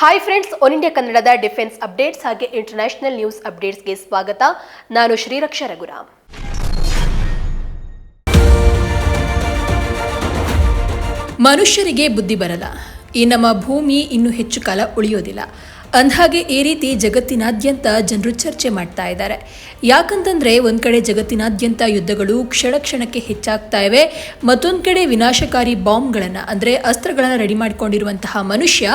Hi friends one India ಕನ್ನಡದ defence updates ಹಾಗೆ international news ಅಪ್ಡೇಟ್ಸ್ಗೆ ಸ್ವಾಗತ. ನಾನು ಶ್ರೀರಕ್ಷಾ ರಘುರಾಮ್. ಮನುಷ್ಯರಿಗೆ ಬುದ್ಧಿ ಬರಲ್ಲ. ಈ ನಮ್ಮ ಭೂಮಿ ಇನ್ನು ಹೆಚ್ಚು ಕಾಲ ಉಳಿಯೋದಿಲ್ಲ. ಅಂದ್ಹಾಗೆ ಈ ರೀತಿ ಜಗತ್ತಿನಾದ್ಯಂತ ಜನರು ಚರ್ಚೆ ಮಾಡ್ತಾ ಇದ್ದಾರೆ. ಯಾಕಂತಂದ್ರೆ ಒಂದು ಕಡೆ ಜಗತ್ತಿನಾದ್ಯಂತ ಯುದ್ಧಗಳು ಕ್ಷಣ ಕ್ಷಣಕ್ಕೆ ಹೆಚ್ಚಾಗ್ತಾ ಇವೆ. ಮತ್ತೊಂದು ಕಡೆ ವಿನಾಶಕಾರಿ ಬಾಂಬ್ಗಳನ್ನು, ಅಂದ್ರೆ ಅಸ್ತ್ರಗಳನ್ನು ರೆಡಿ ಮಾಡಿಕೊಂಡಿರುವಂತಹ ಮನುಷ್ಯ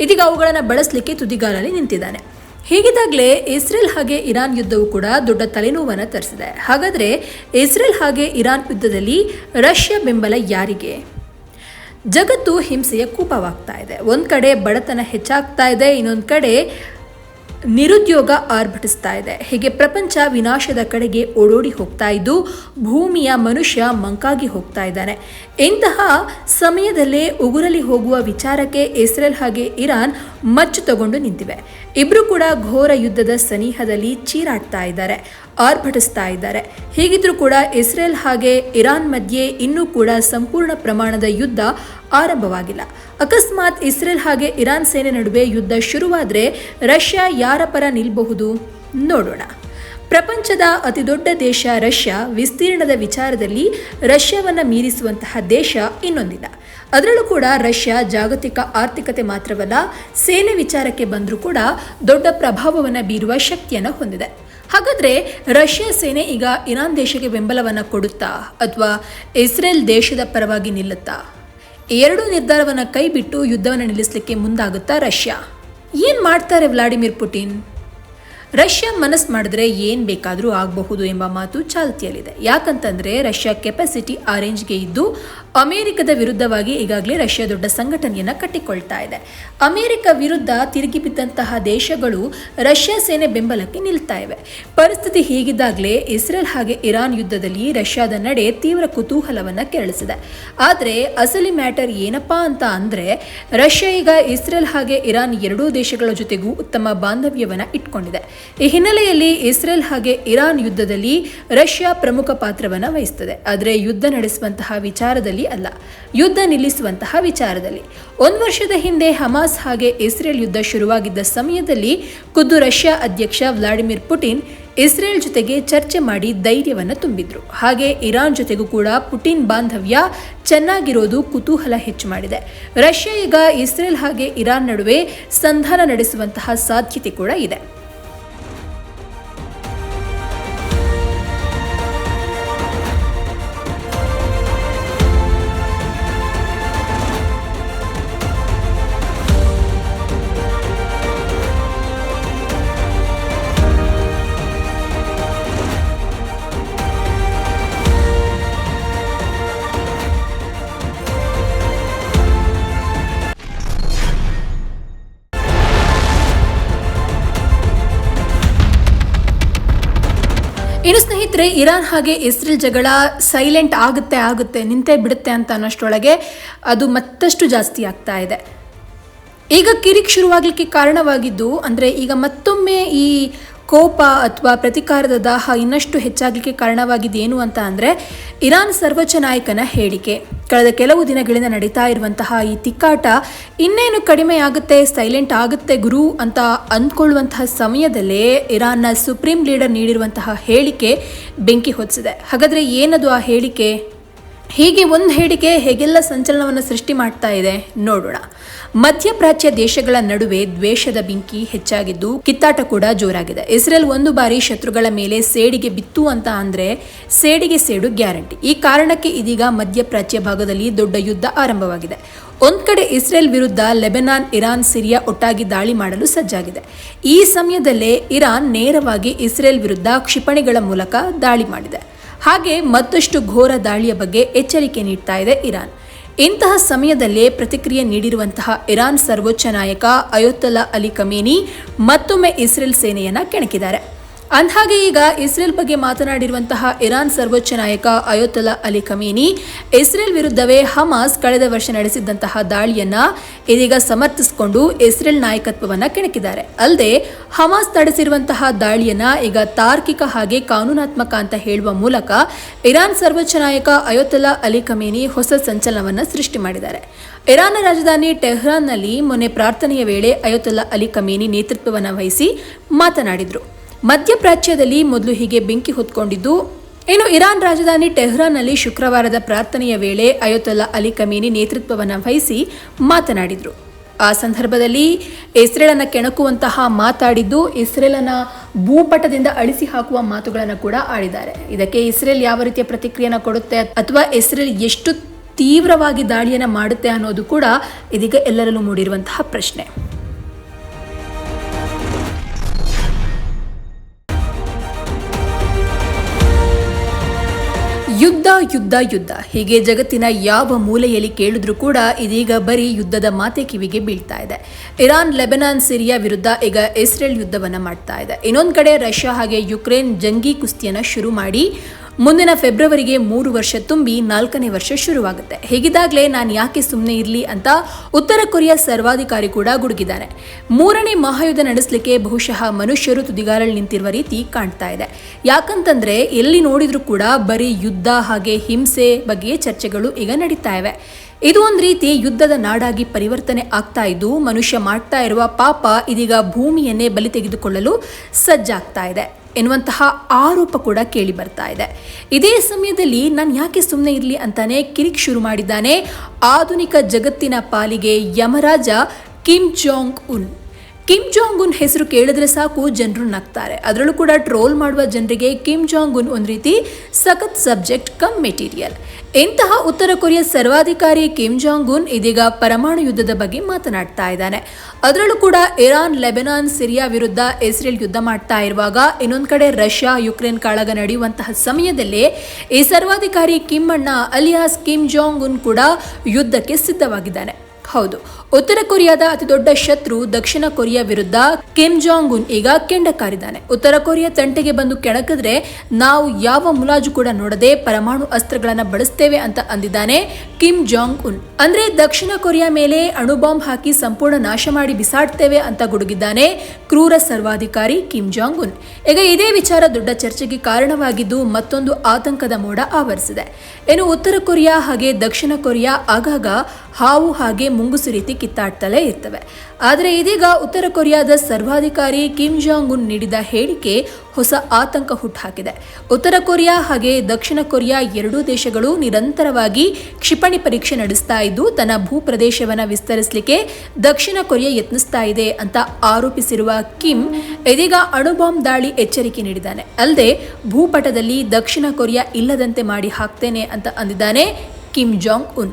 ಇದೀಗ ಅವುಗಳನ್ನು ಬಳಸಲಿಕ್ಕೆ ತುದಿಗಾಲಲ್ಲಿ ನಿಂತಿದ್ದಾನೆ. ಹೀಗಿದ್ದಾಗಲೇ ಇಸ್ರೇಲ್ ಹಾಗೆ ಇರಾನ್ ಯುದ್ಧವು ಕೂಡ ದೊಡ್ಡ ತಲೆನೋವನ್ನು ತರಿಸಿದೆ. ಹಾಗಾದ್ರೆ ಇಸ್ರೇಲ್ ಹಾಗೆ ಇರಾನ್ ಯುದ್ಧದಲ್ಲಿ ರಷ್ಯಾ ಬೆಂಬಲ ಯಾರಿಗೆ? ಜಗತ್ತು ಹಿಂಸೆಯ ಕೂಪವಾಗ್ತಾ ಇದೆ. ಒಂದು ಕಡೆ ಬಡತನ ಹೆಚ್ಚಾಗ್ತಾ ಇದೆ, ಇನ್ನೊಂದು ಕಡೆ ನಿರುದ್ಯೋಗ ಆರ್ಭಟಿಸ್ತಾ ಇದೆ. ಹೀಗೆ ಪ್ರಪಂಚ ವಿನಾಶದ ಕಡೆಗೆ ಓಡೋಡಿ ಹೋಗ್ತಾ ಇದ್ದು, ಭೂಮಿಯ ಮನುಷ್ಯ ಮಂಕಾಗಿ ಹೋಗ್ತಾ ಇದ್ದಾನೆ. ಇಂತಹ ಸಮಯದಲ್ಲೇ ಉಗುರಲಿ ಹೋಗುವ ವಿಚಾರಕ್ಕೆ ಇಸ್ರೇಲ್ ಹಾಗೆ ಇರಾನ್ ಮಚ್ಚು ತಗೊಂಡು ನಿಂತಿವೆ. ಇಬ್ರು ಕೂಡ ಘೋರ ಯುದ್ಧದ ಸನಿಹದಲ್ಲಿ ಚೀರಾಡ್ತಾ ಇದ್ದಾರೆ. ಆರ್ಭಟಿಸ್ತಾ ಇದ್ದಾರೆ. ಹೀಗಿದ್ರೂ ಕೂಡ ಇಸ್ರೇಲ್ ಹಾಗೆ ಇರಾನ್ ಮಧ್ಯೆ ಇನ್ನೂ ಕೂಡ ಸಂಪೂರ್ಣ ಪ್ರಮಾಣದ ಯುದ್ಧ ಆರಂಭವಾಗಿಲ್ಲ. ಅಕಸ್ಮಾತ್ ಇಸ್ರೇಲ್ ಹಾಗೆ ಇರಾನ್ ಸೇನೆ ನಡುವೆ ಯುದ್ಧ ಶುರುವಾದರೆ ರಷ್ಯಾ ಯಾರ ಪರ ನಿಲ್ಲಬಹುದು ನೋಡೋಣ. ಪ್ರಪಂಚದ ಅತಿದೊಡ್ಡ ದೇಶ ರಷ್ಯಾ ವಿಸ್ತೀರ್ಣದ ವಿಚಾರದಲ್ಲಿ ರಷ್ಯಾವನ್ನು ಮೀರಿಸುವಂತಹ ದೇಶ ಇನ್ನೊಂದಿಲ್ಲ. ಅದರಲ್ಲೂ ಕೂಡ ರಷ್ಯಾ ಜಾಗತಿಕ ಆರ್ಥಿಕತೆ ಮಾತ್ರವಲ್ಲ, ಸೇನೆ ವಿಚಾರಕ್ಕೆ ಬಂದರೂ ಕೂಡ ದೊಡ್ಡ ಪ್ರಭಾವವನ್ನು ಬೀರುವ ಶಕ್ತಿಯನ್ನು ಹೊಂದಿದೆ. ಹಾಗಾದ್ರೆ ರಷ್ಯಾ ಸೇನೆ ಈಗ ಇರಾನ್ ದೇಶಕ್ಕೆ ಬೆಂಬಲವನ್ನು ಕೊಡುತ್ತಾ ಅಥವಾ ಇಸ್ರೇಲ್ ದೇಶದ ಪರವಾಗಿ ನಿಲ್ಲುತ್ತಾ? ಎರಡೂ ನಿರ್ಧಾರವನ್ನು ಕೈಬಿಟ್ಟು ಯುದ್ಧವನ್ನು ನಿಲ್ಲಿಸಲಿಕ್ಕೆ ಮುಂದಾಗುತ್ತಾ ರಷ್ಯಾ? ಏನು ಮಾಡ್ತಾರೆ ವ್ಲಾಡಿಮಿರ್ ಪುಟಿನ್? ರಷ್ಯಾ ಮನಸ್ಸು ಮಾಡಿದ್ರೆ ಏನು ಬೇಕಾದರೂ ಆಗಬಹುದು ಎಂಬ ಮಾತು ಚಾಲ್ತಿಯಲ್ಲಿದೆ. ಯಾಕಂತಂದ್ರೆ ರಷ್ಯಾ ಕೆಪಾಸಿಟಿ ಅರೇಂಜ್ಗೆ ರೇಂಜ್ಗೆ ಇದ್ದು ಅಮೆರಿಕದ ವಿರುದ್ಧವಾಗಿ ಈಗಾಗಲೇ ರಷ್ಯಾ ದೊಡ್ಡ ಸಂಘಟನೆಯನ್ನ ಕಟ್ಟಿಕೊಳ್ತಾ ಇದೆ. ಅಮೆರಿಕ ವಿರುದ್ಧ ತಿರುಗಿ ಬಿದ್ದಂತಹ ದೇಶಗಳು ರಷ್ಯಾ ಸೇನೆ ಬೆಂಬಲಕ್ಕೆ ನಿಲ್ತಾ ಇವೆ. ಪರಿಸ್ಥಿತಿ ಹೀಗಿದ್ದಾಗಲೇ ಇಸ್ರೇಲ್ ಹಾಗೆ ಇರಾನ್ ಯುದ್ಧದಲ್ಲಿ ರಷ್ಯಾದ ನಡೆ ತೀವ್ರ ಕುತೂಹಲವನ್ನ ಕೆರಳಿಸಿದೆ. ಆದರೆ ಅಸಲಿ ಮ್ಯಾಟರ್ ಏನಪ್ಪಾ ಅಂತ ಅಂದರೆ ರಷ್ಯಾ ಈಗ ಇಸ್ರೇಲ್ ಹಾಗೆ ಇರಾನ್ ಎರಡೂ ದೇಶಗಳ ಜೊತೆಗೂ ಉತ್ತಮ ಬಾಂಧವ್ಯವನ್ನು ಇಟ್ಕೊಂಡಿದೆ. ಈ ಹಿನ್ನೆಲೆಯಲ್ಲಿ ಇಸ್ರೇಲ್ ಹಾಗೆ ಇರಾನ್ ಯುದ್ಧದಲ್ಲಿ ರಷ್ಯಾ ಪ್ರಮುಖ ಪಾತ್ರವನ್ನು ವಹಿಸುತ್ತದೆ ಆದರೆ ಯುದ್ಧ ನಡೆಸುವಂತಹ ವಿಚಾರದಲ್ಲಿ ಅಲ್ಲ. ಯುದ್ಧ ನಿಲ್ಲಿಸುವಂತಹ ವಿಚಾರದಲ್ಲಿ. ಒಂದು ವರ್ಷದ ಹಿಂದೆ ಹಮಾಸ್ ಹಾಗೆ ಇಸ್ರೇಲ್ ಯುದ್ಧ ಶುರುವಾಗಿದ್ದ ಸಮಯದಲ್ಲಿ ಖುದ್ದು ರಷ್ಯಾ ಅಧ್ಯಕ್ಷ ವ್ಲಾಡಿಮಿರ್ ಪುಟಿನ್ ಇಸ್ರೇಲ್ ಜೊತೆಗೆ ಚರ್ಚೆ ಮಾಡಿ ಧೈರ್ಯವನ್ನು ತುಂಬಿದ್ರು. ಹಾಗೆ ಇರಾನ್ ಜೊತೆಗೂ ಕೂಡ ಪುಟಿನ್ ಬಾಂಧವ್ಯ ಚೆನ್ನಾಗಿರೋದು ಕುತೂಹಲ ಹೆಚ್ಚು ಮಾಡಿದೆ. ರಷ್ಯಾ ಈಗ ಇಸ್ರೇಲ್ ಹಾಗೆ ಇರಾನ್ ನಡುವೆ ಸಂಧಾನ ನಡೆಸುವಂತಹ ಸಾಧ್ಯತೆ ಕೂಡ ಇದೆ. ಇನ್ನು ಸ್ನೇಹಿತರೆ, ಇರಾನ್ ಹಾಗೆ ಇಸ್ರೇಲ್ ಜಗಳ ಸೈಲೆಂಟ್ ಆಗುತ್ತೆ ಆಗುತ್ತೆ, ನಿಂತೇ ಬಿಡುತ್ತೆ ಅಂತ ಅನ್ನೋಷ್ಟರೊಳಗೆ ಅದು ಮತ್ತಷ್ಟು ಜಾಸ್ತಿ ಆಗ್ತಾ ಇದೆ. ಈಗ ಕಿರಿಕ್ ಶುರುವಾಗಲಿಕ್ಕೆ ಕಾರಣವಾಗಿದ್ದು, ಅಂದರೆ ಈಗ ಮತ್ತೊಮ್ಮೆ ಈ ಕೋಪ ಅಥವಾ ಪ್ರತಿಕಾರದ ದಾಹ ಇನ್ನಷ್ಟು ಹೆಚ್ಚಾಗಲಿಕ್ಕೆ ಕಾರಣವಾಗಿದೆ ಏನು ಅಂತ ಅಂದರೆ ಇರಾನ್ ಸರ್ವೋಚ್ಚ ನಾಯಕನ ಹೇಳಿಕೆ. ಕಳೆದ ಕೆಲವು ದಿನಗಳಿಂದ ನಡೀತಾ ಇರುವಂತಹ ಈ ತಿಕ್ಕಾಟ ಇನ್ನೇನು ಕಡಿಮೆ ಆಗುತ್ತೆ ಸೈಲೆಂಟ್ ಆಗುತ್ತೆ ಗುರು ಅಂತ ಅಂದ್ಕೊಳ್ಳುವಂತಹ ಸಮಯದಲ್ಲೇ ಇರಾನ್ನ ಸುಪ್ರೀಂ ಲೀಡರ್ ನೀಡಿರುವಂತಹ ಹೇಳಿಕೆ ಬೆಂಕಿ ಹೊತ್ತಿಸಿದೆ. ಹಾಗಾದರೆ ಏನದು ಆ ಹೇಳಿಕೆ? ಹೀಗೆ ಒಂದು ಹೇಳಿಕೆ ಹೇಗೆಲ್ಲ ಸಂಚಲನವನ್ನು ಸೃಷ್ಟಿ ಮಾಡ್ತಾ ಇದೆ ನೋಡೋಣ. ಮಧ್ಯಪ್ರಾಚ್ಯ ದೇಶಗಳ ನಡುವೆ ದ್ವೇಷದ ಬೆಂಕಿ ಹೆಚ್ಚಾಗಿದ್ದು ಕಿತ್ತಾಟ ಕೂಡ ಜೋರಾಗಿದೆ. ಇಸ್ರೇಲ್ ಒಂದು ಬಾರಿ ಶತ್ರುಗಳ ಮೇಲೆ ಸೇಡಿಗೆ ಬಿತ್ತು ಅಂತ ಅಂದ್ರೆ ಸೇಡಿಗೆ ಸೇಡು ಗ್ಯಾರಂಟಿ. ಈ ಕಾರಣಕ್ಕೆ ಇದೀಗ ಮಧ್ಯಪ್ರಾಚ್ಯ ಭಾಗದಲ್ಲಿ ದೊಡ್ಡ ಯುದ್ಧ ಆರಂಭವಾಗಿದೆ. ಒಂದ್ ಕಡೆ ಇಸ್ರೇಲ್ ವಿರುದ್ಧ ಲೆಬೆನಾನ್, ಇರಾನ್, ಸಿರಿಯಾ ಒಟ್ಟಾಗಿ ದಾಳಿ ಮಾಡಲು ಸಜ್ಜಾಗಿದೆ. ಈ ಸಮಯದಲ್ಲೇ ಇರಾನ್ ನೇರವಾಗಿ ಇಸ್ರೇಲ್ ವಿರುದ್ಧ ಕ್ಷಿಪಣಿಗಳ ಮೂಲಕ ದಾಳಿ ಮಾಡಿದೆ. ಹಾಗೆ ಮತ್ತಷ್ಟು ಘೋರ ದಾಳಿಯ ಬಗ್ಗೆ ಎಚ್ಚರಿಕೆ ನೀಡ್ತಾ ಇದೆ ಇರಾನ್. ಇಂತಹ ಸಮಯದಲ್ಲೇ ಪ್ರತಿಕ್ರಿಯೆ ನೀಡಿರುವಂತಹ ಇರಾನ್ ಸರ್ವೋಚ್ಚ ನಾಯಕ ಅಯೋತ್ತಲಾ ಅಲಿ ಕಮೇನಿ ಮತ್ತೊಮ್ಮೆ ಇಸ್ರೇಲ್ ಸೇನೆಯನ್ನ ಕೆಣಕಿದ್ದಾರೆ. ಅಂದ್ಹಾಗೆ ಈಗ ಇಸ್ರೇಲ್ ಬಗ್ಗೆ ಮಾತನಾಡಿರುವಂತಹ ಇರಾನ್ ಸರ್ವೋಚ್ಚ ನಾಯಕ ಅಯೋತಲಾ ಅಲಿ ಕಮೀನಿ ಇಸ್ರೇಲ್ ವಿರುದ್ಧವೇ ಹಮಾಸ್ ಕಳೆದ ವರ್ಷ ನಡೆಸಿದ್ದಂತಹ ದಾಳಿಯನ್ನ ಇದೀಗ ಸಮರ್ಥಿಸಿಕೊಂಡು ಇಸ್ರೇಲ್ ನಾಯಕತ್ವವನ್ನ ಕೆಣಕಿದ್ದಾರೆ. ಅಲ್ಲದೆ ಹಮಾಸ್ ನಡೆಸಿರುವಂತಹ ದಾಳಿಯನ್ನ ಈಗ ತಾರ್ಕಿಕ ಹಾಗೆ ಕಾನೂನಾತ್ಮಕ ಅಂತ ಹೇಳುವ ಮೂಲಕ ಇರಾನ್ ಸರ್ವೋಚ್ಚ ನಾಯಕ ಅಯೋತಲಾ ಅಲಿ ಕಮೀನಿ ಹೊಸ ಸಂಚಲನವನ್ನ ಸೃಷ್ಟಿ ಮಾಡಿದ್ದಾರೆ. ಇರಾನ್ ರಾಜಧಾನಿ ಟೆಹ್ರಾನ್ನಲ್ಲಿ ಮೊನ್ನೆ ಪ್ರಾರ್ಥನೆಯ ವೇಳೆ ಅಯೋತಲಾ ಅಲಿ ಕಮೀನಿ ನೇತೃತ್ವವನ್ನು ವಹಿಸಿ ಮಾತನಾಡಿದ್ರು. ಮಧ್ಯಪ್ರಾಚ್ಯದಲ್ಲಿ ಮೊದಲು ಹೀಗೆ ಬೆಂಕಿ ಹೊತ್ಕೊಂಡಿದ್ದು, ಇನ್ನು ಇರಾನ್ ರಾಜಧಾನಿ ಟೆಹ್ರಾನ್ನಲ್ಲಿ ಶುಕ್ರವಾರದ ಪ್ರಾರ್ಥನೆಯ ವೇಳೆ ಅಯೋತಲ್ಲಾ ಅಲಿ ಕಮೀನಿ ನೇತೃತ್ವವನ್ನು ವಹಿಸಿ ಮಾತನಾಡಿದರು. ಆ ಸಂದರ್ಭದಲ್ಲಿ ಇಸ್ರೇಲನ್ನು ಕೆಣಕುವಂತಹ ಮಾತಾಡಿದ್ದು ಇಸ್ರೇಲನ್ನ ಭೂಪಟದಿಂದ ಅಳಿಸಿ ಹಾಕುವ ಮಾತುಗಳನ್ನು ಕೂಡ ಆಡಿದ್ದಾರೆ. ಇದಕ್ಕೆ ಇಸ್ರೇಲ್ ಯಾವ ರೀತಿಯ ಪ್ರತಿಕ್ರಿಯೆಯನ್ನು ಕೊಡುತ್ತೆ ಅಥವಾ ಇಸ್ರೇಲ್ ಎಷ್ಟು ತೀವ್ರವಾಗಿ ದಾಳಿಯನ್ನು ಮಾಡುತ್ತೆ ಅನ್ನೋದು ಕೂಡ ಇದೀಗ ಎಲ್ಲರಲ್ಲೂ ಮೂಡಿರುವಂತಹ ಪ್ರಶ್ನೆ. ಯುದ್ಧ ಯುದ್ಧ. ಹೀಗೆ ಜಗತ್ತಿನ ಯಾವ ಮೂಲೆಯಲ್ಲಿ ಕೇಳಿದ್ರೂ ಕೂಡ ಇದೀಗ ಬರೀ ಯುದ್ಧದ ಮಾತೆ ಕಿವಿಗೆ ಬೀಳ್ತಾ ಇದೆ. ಇರಾನ್, ಲೆಬನಾನ್, ಸಿರಿಯಾ ವಿರುದ್ಧ ಈಗ ಇಸ್ರೇಲ್ ಯುದ್ಧವನ್ನ ಮಾಡ್ತಾ ಇದೆ. ಇನ್ನೊಂದು ಕಡೆ ರಷ್ಯಾ ಹಾಗೆ ಯುಕ್ರೇನ್ ಜಂಗಿ ಕುಸ್ತಿಯನ್ನ ಶುರು ಮಾಡಿ ಮುಂದಿನ ಫೆಬ್ರವರಿಗೆ ಮೂರು ವರ್ಷ ತುಂಬಿ ನಾಲ್ಕನೇ ವರ್ಷ ಶುರುವಾಗುತ್ತೆ. ಹೀಗಿದ್ದಾಗಲೇ ನಾನು ಯಾಕೆ ಸುಮ್ಮನೆ ಇರಲಿ ಅಂತ ಉತ್ತರ ಕೊರಿಯಾ ಸರ್ವಾಧಿಕಾರಿ ಕೂಡ ಗುಡುಗಿದ್ದಾರೆ. ಮೂರನೇ ಮಹಾಯುದ್ಧ ನಡೆಸಲಿಕ್ಕೆ ಬಹುಶಃ ಮನುಷ್ಯರು ತುದಿಗಾರಲ್ಲಿ ನಿಂತಿರುವ ರೀತಿ ಕಾಣ್ತಾ ಇದೆ. ಯಾಕಂತಂದ್ರೆ ಎಲ್ಲಿ ನೋಡಿದ್ರೂ ಕೂಡ ಬರೀ ಯುದ್ಧ ಹಾಗೆ ಹಿಂಸೆ ಬಗ್ಗೆ ಚರ್ಚೆಗಳು ಈಗ ನಡೀತಾ ಇವೆ. ಇದು ಒಂದು ರೀತಿ ಯುದ್ಧದ ನಾಡಾಗಿ ಪರಿವರ್ತನೆ ಆಗ್ತಾ ಇದ್ದು ಮನುಷ್ಯ ಮಾಡ್ತಾ ಇರುವ ಪಾಪ ಇದೀಗ ಭೂಮಿಯನ್ನೇ ಬಲಿ ತೆಗೆದುಕೊಳ್ಳಲು ಸಜ್ಜಾಗ್ತಾ ಇದೆ. ಎನ್ನುವಂತಹ ಆರೋಪ ಕೂಡ ಕೇಳಿ ಬರ್ತಾ ಇದೆ. ಇದೇ ಸಮಯದಲ್ಲಿ ನಾನು ಯಾಕೆ ಸುಮ್ಮನೆ ಇರಲಿ ಅಂತಾನೆ ಕಿರಿಕ್ ಶುರು ಮಾಡಿದ್ದಾನೆ. ಆಧುನಿಕ ಜಗತ್ತಿನ ಪಾಲಿಗೆ Yamaraja Kim Jong Un. Kim Jong Un ಹೆಸರು ಕೇಳಿದ್ರೆ ಸಾಕು, ಜನರು ನಗ್ತಾರೆ. ಅದರಲ್ಲೂ ಕೂಡ ಟ್ರೋಲ್ ಮಾಡುವ ಜನರಿಗೆ ಕಿಮ್ ಜಾಂಗ್ ಉನ್ ಒಂದು ರೀತಿ ಸಖತ್ ಸಬ್ಜೆಕ್ಟ್ ಕಮ್ ಮೆಟೀರಿಯಲ್ ಇಂತಹ ಉತ್ತರ ಕೊರಿಯಾ ಸರ್ವಾಧಿಕಾರಿ ಕಿಮ್ ಜಾಂಗ್ ಉನ್ ಇದೀಗ ಪರಮಾಣು ಯುದ್ಧದ ಬಗ್ಗೆ ಮಾತನಾಡ್ತಾ ಇದ್ದಾನೆ. ಅದರಲ್ಲೂ ಕೂಡ ಇರಾನ್, ಲೆಬನಾನ್, ಸಿರಿಯಾ ವಿರುದ್ಧ ಇಸ್ರೇಲ್ ಯುದ್ಧ ಮಾಡ್ತಾ ಇರುವಾಗ ಇನ್ನೊಂದು ಕಡೆ ರಷ್ಯಾ, ಯುಕ್ರೇನ್ ಕಾಳಗ ನಡೆಯುವಂತಹ ಸಮಯದಲ್ಲಿ ಈ ಸರ್ವಾಧಿಕಾರಿ ಕಿಮ್ ಅಣ್ಣ, ಅಲಿಯಾಸ್ ಕಿಮ್ ಜಾಂಗ್ ಉನ್ ಕೂಡ ಯುದ್ಧಕ್ಕೆ ಸಿದ್ಧವಾಗಿದ್ದಾನೆ. ಹೌದು. ಉತ್ತರ ಕೊರಿಯಾದ ಅತಿ ದೊಡ್ಡ ಶತ್ರು ದಕ್ಷಿಣ ಕೊರಿಯಾ ವಿರುದ್ಧ ಕಿಮ್ ಜಾಂಗ್ ಉನ್ ಈಗ ಕೆಂಡ ಕಾರಿದ್ದಾನೆ ಉತ್ತರ ಕೊರಿಯಾ ತಂಟೆಗೆ ಬಂದು ಕೆಣಕಿದ್ರೆ ನಾವು ಯಾವ ಮುಲಾಜು ಕೂಡ ನೋಡದೆ ಪರಮಾಣು ಅಸ್ತ್ರಗಳನ್ನು ಬಳಸ್ತೇವೆ ಅಂತ ಅಂದಿದ್ದಾನೆ ಕಿಮ್ ಜಾಂಗ್ ಉನ್ ಅಂದ್ರೆ ದಕ್ಷಿಣ ಕೊರಿಯಾ ಮೇಲೆ ಅಣು ಬಾಂಬ್ ಹಾಕಿ ಸಂಪೂರ್ಣ ನಾಶ ಮಾಡಿ ಬಿಸಾಡ್ತೇವೆ ಅಂತ ಗುಡುಗಿದ್ದಾನೆ ಕ್ರೂರ ಸರ್ವಾಧಿಕಾರಿ ಕಿಮ್ ಜಾಂಗ್ ಉನ್ ಈಗ ಇದೇ ವಿಚಾರ ದೊಡ್ಡ ಚರ್ಚೆಗೆ ಕಾರಣವಾಗಿದ್ದು ಮತ್ತೊಂದು ಆತಂಕದ ಮೋಡ ಆವರಿಸಿದೆ. ಏನು ಉತ್ತರ ಕೊರಿಯಾ ಹಾಗೆ ದಕ್ಷಿಣ ಕೊರಿಯಾ ಆಗಾಗ ಹಾವು ಹಾಗೆ ಮುಂಗುಸು ರೀತಿ ಕಿತ್ತಾಡ್ತಲೇ ಇರ್ತವೆ. ಆದರೆ ಇದೀಗ ಉತ್ತರ ಕೊರಿಯಾದ ಸರ್ವಾಧಿಕಾರಿ ಕಿಮ್ ಜಾಂಗ್ ಉನ್ ನೀಡಿದ ಹೇಳಿಕೆ ಹೊಸ ಆತಂಕ ಹುಟ್ಟುಹಾಕಿದೆ ಉತ್ತರ ಕೊರಿಯಾ ಹಾಗೆ ದಕ್ಷಿಣ ಕೊರಿಯಾ ಎರಡೂ ದೇಶಗಳು ನಿರಂತರವಾಗಿ ಕ್ಷಿಪಣಿ ಪರೀಕ್ಷೆ ನಡೆಸ್ತಾ ಇದ್ದು, ತನ್ನ ಭೂ ಪ್ರದೇಶವನ್ನು ವಿಸ್ತರಿಸಲಿಕ್ಕೆ ದಕ್ಷಿಣ ಕೊರಿಯಾ ಯತ್ನಿಸ್ತಾ ಇದೆ ಅಂತ ಆರೋಪಿಸಿರುವ ಕಿಮ್ ಇದೀಗ ಅಣುಬಾಂಬ್ ದಾಳಿ ಎಚ್ಚರಿಕೆ ನೀಡಿದ್ದಾನೆ. ಅಲ್ಲದೆ, ಭೂಪಟದಲ್ಲಿ ದಕ್ಷಿಣ ಕೊರಿಯಾ ಇಲ್ಲದಂತೆ ಮಾಡಿ ಹಾಕ್ತೇನೆ ಅಂತ ಅಂದಿದ್ದಾನೆ Kim Jong Un